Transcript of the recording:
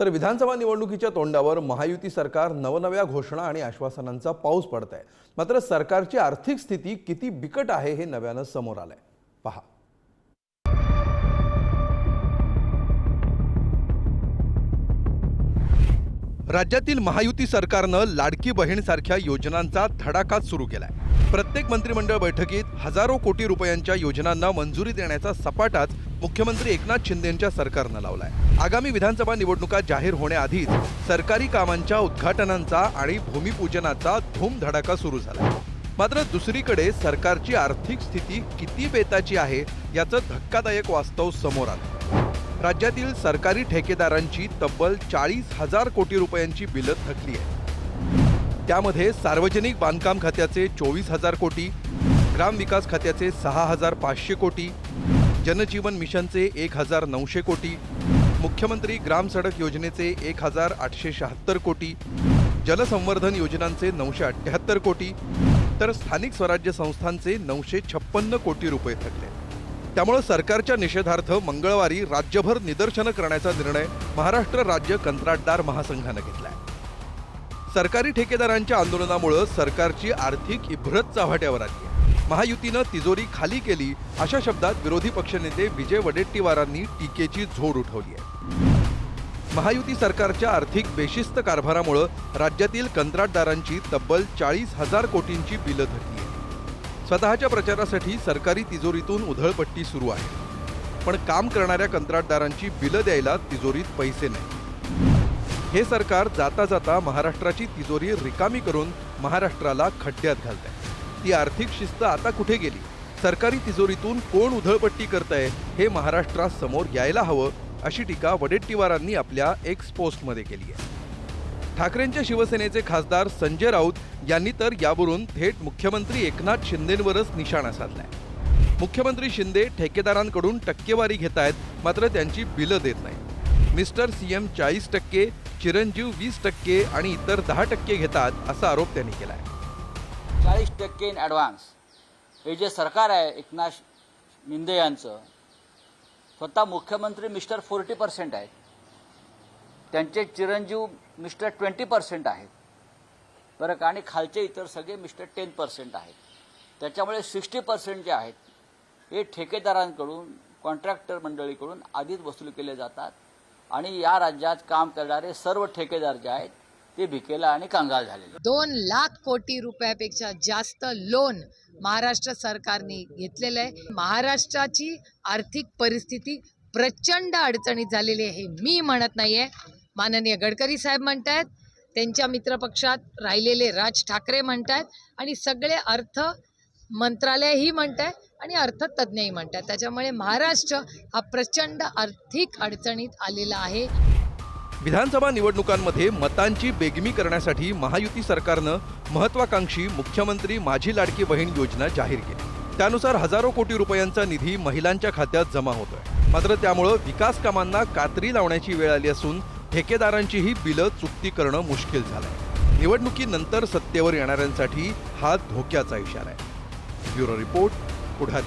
तर विधानसभा निवडणुकीच्या तोंडावर महायुती सरकार नवनव्या घोषणा आणि आश्वासनांचा पाऊस पडत आहे मात्र सरकारची आर्थिक स्थिती किती बिकट आहे हे नव्यानं समोर आलंय. पहा. राज्यातील महायुती सरकारनं लाडकी बहीणसारख्या योजनांचा धडाकाच सुरू केलाय. प्रत्येक मंत्रिमंडळ बैठकीत हजारो कोटी रुपयांच्या योजनांना मंजुरी देण्याचा सपाटाच मुख्यमंत्री एकनाथ शिंदेंच्या सरकारनं लावलाय. आगामी विधानसभा निवडणुका जाहीर होण्याआधीच सरकारी कामांच्या उद्घाटनांचा आणि भूमिपूजनाचा धूमधडाका सुरू झालाय. मात्र दुसरीकडे सरकारची आर्थिक स्थिती किती बेताची आहे याचं धक्कादायक वास्तव समोर आलं राज्यातील सरकारी ठेकेदारांची तब्बल चाळीस हजार कोटी रुपयांची बिलं थकली आहेत. त्यामध्ये सार्वजनिक बांधकाम खात्याचे चोवीस हजार कोटी ग्रामविकास खात्याचे सहा हजार पाचशे कोटी जनजीवन मिशनचे एक हजार नऊशे कोटी मुख्यमंत्री ग्राम सडक योजनेचे एक हजार आठशे शहात्तर कोटी जलसंवर्धन योजनांचे नऊशे अठ्ठ्याहत्तर कोटी तर स्थानिक स्वराज्य संस्थांचे नऊशे छप्पन्न कोटी रुपये थकले त्यामुळे सरकारच्या निषेधार्थ मंगळवारी राज्यभर निदर्शनं करण्याचा निर्णय महाराष्ट्र राज्य कंत्राटदार महासंघानं घेतलाय. सरकारी ठेकेदारांच्या आंदोलनामुळे सरकारची आर्थिक इभ्रत चाव्हाट्यावर आली महायुतीनं तिजोरी खाली केली अशा शब्दात विरोधी पक्षनेते विजय वडेट्टीवारांनी टीकेची झोड उठवली आहे. महायुती सरकारच्या आर्थिक बेशिस्त कारभारामुळं राज्यातील कंत्राटदारांची तब्बल चाळीस हजार कोटींची बिलं धरली स्वतःच्या प्रचारासाठी सरकारी तिजोरीतून उधळपट्टी सुरू आहे. पण काम करणाऱ्या कंत्राटदारांची बिलं द्यायला तिजोरीत पैसे नाही. हे सरकार जाता जाता महाराष्ट्राची तिजोरी रिकामी करून महाराष्ट्राला खड्ड्यात घालत आहे ती आर्थिक शिस्त आता कुठे गेली? सरकारी तिजोरीतून कोण उधळपट्टी करतंय हे महाराष्ट्रासमोर यायला हवं अशी टीका वडेट्टीवारांनी आपल्या एक्स पोस्टमध्ये केली आहे. ठाकरेंच्या शिवसेनेचे खासदार संजय राऊत यांनी तर यावरून थेट मुख्यमंत्री एकनाथ शिंदेंवरच निशाणा साधलाय. मुख्यमंत्री शिंदे ठेकेदारांकडून टक्केवारी घेत आहेत मात्र त्यांची बिलं देत नाही मिस्टर सीएम चाळीस टक्के चिरंजीव वीस टक्के आणि इतर दहा टक्के घेतात असा आरोप त्यांनी केलाय. चाळीस टक्के इन ॲडव्हान्स हे जे सरकार आहे एकनाथ शिंदे यांचं स्वतः मुख्यमंत्री मिस्टर फोर्टी पर्सेंट आहेत. त्यांचे चिरंजीव मिस्टर ट्वेंटी पर्सेंट आहेत. बरं का आणि खालचे इतर सगळे मिस्टर टेन पर्सेंट आहेत. त्याच्यामुळे सिक्स्टी पर्सेंट जे आहेत हे ठेकेदारांकडून कॉन्ट्रॅक्टर मंडळीकडून आधीच वसूल केले जातात आणि या राज्यात काम करणारे सर्व ठेकेदार जे आहेत ते भिकेला आणि कंगाल झालेले दोन लाख कोटी रुपयापेक्षा जास्त लोन महाराष्ट्र सरकारने घेतलेलं आहे. महाराष्ट्राची आर्थिक परिस्थिती प्रचंड अडचणीत झालेली आहे हे मी म्हणत नाहीये. माननीय गडकरी साहेब म्हणत आहेत त्यांच्या मित्रपक्षात राहिलेले राज ठाकरे म्हणत आहेत आणि सगळे अर्थ मंत्रालयही म्हणत आहे आणि अर्थतज्ज्ञही आहेत त्याच्यामुळे महाराष्ट्र हा प्रचंड आर्थिक अडचणीत आलेला आहे. विधानसभा निवडणुकांमध्ये मतांची बेगमी करण्यासाठी महायुती सरकारनं महत्वाकांक्षी मुख्यमंत्री माझी लाडकी बहीण योजना जाहीर केली. त्यानुसार हजारो कोटी रुपयांचा निधी महिलांच्या खात्यात जमा होतोय. मात्र त्यामुळं विकास कामांना कात्री लावण्याची वेळ आली असून ठेकेदारांचीही बिलं चुकती करणं मुश्किल झालंय. निवडणुकीनंतर सत्तेवर येणाऱ्यांसाठी हा धोक्याचा इशारा आहे. ब्युरो रिपोर्ट पुढारी